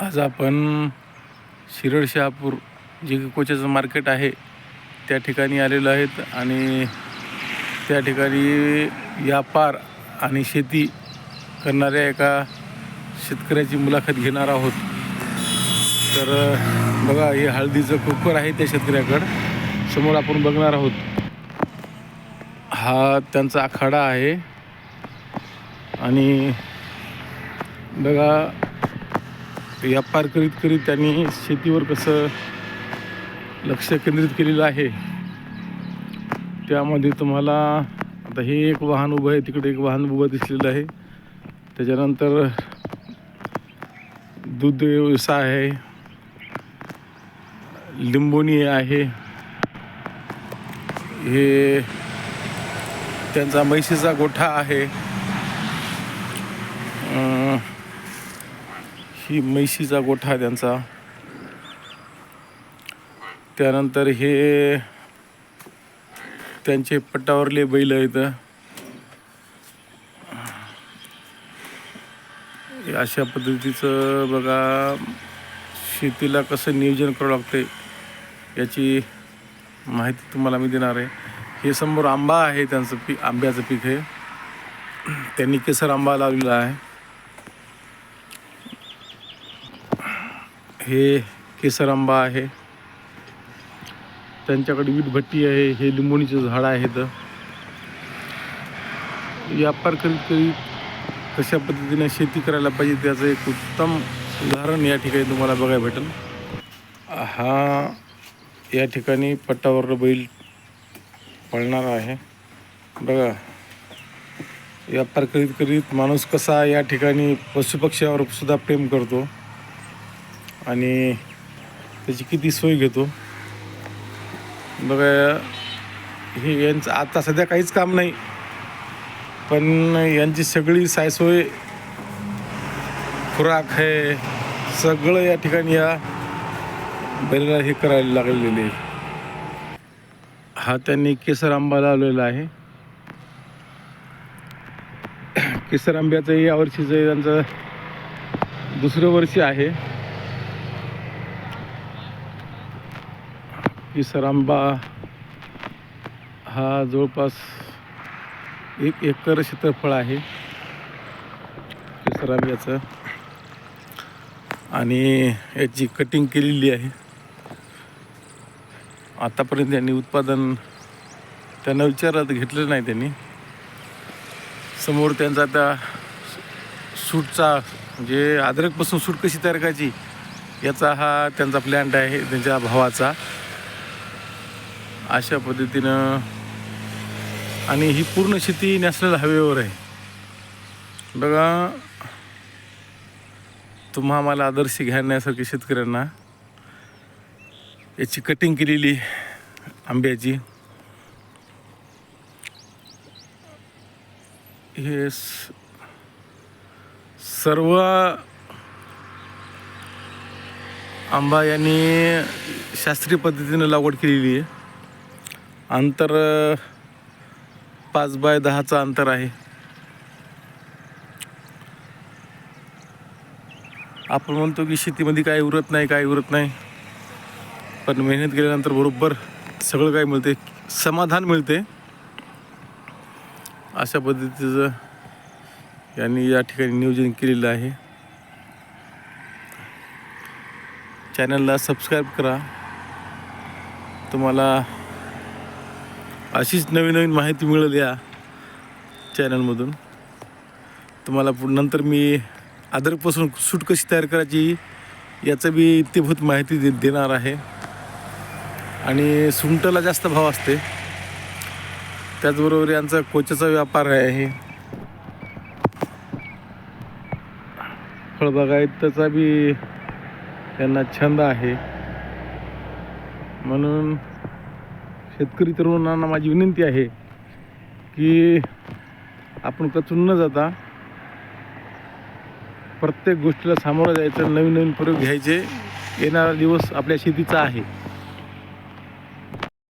आज आपण शिरड शहापूर जे कोचेचं कोच्याचं मार्केट आहे त्या ठिकाणी आलेलो आहेत आणि त्या ठिकाणी व्यापार आणि शेती करणाऱ्या एका शेतकऱ्याची मुलाखत घेणार आहोत. तर बघा हे हळदीचं कुकर आहे त्या शेतकऱ्याकडं. समोर आपण बघणार आहोत. हा त्यांचा आखाडा आहे. आणि बघा व्यापार करीत करीत त्यांनी शेतीवर कसं लक्ष केंद्रित केलेलं आहे त्यामध्ये तुम्हाला आता हे एक वाहन उभं आहे तिकडे एक वाहन उभं दिसलेलं आहे. त्याच्यानंतर दूध व्यवसाय आहे लिंबोणी आहे. हे त्यांचा म्हैशीचा गोठा आहे. ही म्हैशीचा गोठा आहे त्यांचा. त्यानंतर हे त्यांचे पट्टावरले बैल आहेत. अशा पद्धतीचं बघा शेतीला कसं नियोजन करावं लागते याची माहिती तुम्हाला मी देणार आहे. हे समोर आंबा आहे त्यांचं पीक आंब्याचं पीक आहे. त्यांनी केसर आंबा लावलेला आहे. हे केसर आंबा आहे. त्यांच्याकडे वीटभट्टी आहे हे लिंबोणीचं झाडं आहेत. व्यापार करीत करीत कशा पद्धतीने शेती करायला पाहिजे त्याचं एक उत्तम उदाहरण या ठिकाणी तुम्हाला बघायला भेटेल. हा या ठिकाणी पट्टावर बैल पळणार आहे. बघा व्यापार करीत करीत माणूस कसा या ठिकाणी पशुपक्ष्यावर सुद्धा प्रेम करतो. आणि त्याची किती सोय घेतो. बघा हे यांचं आता सध्या काहीच काम नाही. पण यांची सगळी सायसोय खुराक आहे सगळं या ठिकाणी या बैलाला हे करायला लागलेले. आहे. हा त्यांनी केसर आंबा लावलेला आहे. केसर आंब्याचं या वर्षीचं त्यांचं दुसरं वर्षी आहे. ही आंबा हा जवळपास एक एकर क्षेत्रफळ आहे. केसर आंब्याचं आणि याची कटिंग केलेली आहे. आतापर्यंत त्यांनी उत्पादन त्यांना विचारात घेतलं नाही त्यांनी. समोर त्यांचा त्या सूटचा म्हणजे अद्रकपासून सूट कशी तयार करायची याचा हा त्यांचा प्लॅन्ट आहे त्यांच्या भावाचा. अशा पद्धतीनं आणि ही पूर्ण शेती नॅशनल हायवेवर आहे. बघा तुम्हा मला आदर्श घेण्यासारखी शेतकऱ्यांना याची कटिंग केलेली आंब्याची. हे स- सर्व आंबा यांनी शास्त्रीय पद्धतीनं लागवड केलेली आहे. अंतर पाच बाय दहाचं अंतर आहे. आपण म्हणतो की शेतीमध्ये काय उरत नाही काय उरत नाही. पण मेहनत केल्यानंतर बरोबर सगळं काय मिळते समाधान मिळते. अशा पद्धतीचं यांनी या ठिकाणी नियोजन केलेलं आहे. चॅनलला सबस्क्राईब करा. तुम्हाला अशीच नवीन नवीन माहिती मिळेल या चॅनलमधून. तुम्हाला पुढं नंतर मी अदरकपासून सूट कशी तयार करायची याचं बी इत्यभूत माहिती दे देणार आहे. आणि सुंटला जास्त भाव असते. त्याचबरोबर यांचा कोचाचा व्यापार आहे. फळबागायतचा बी त्यांना छंद आहे. म्हणून शेतकरी तरुणांना माझी विनंती आहे की आपण कचून न जाता प्रत्येक गोष्टीला सामोरं जायचं नवीन नवीन प्रयोग घ्यायचे. येणारा दिवस आपल्या शेतीचा आहे.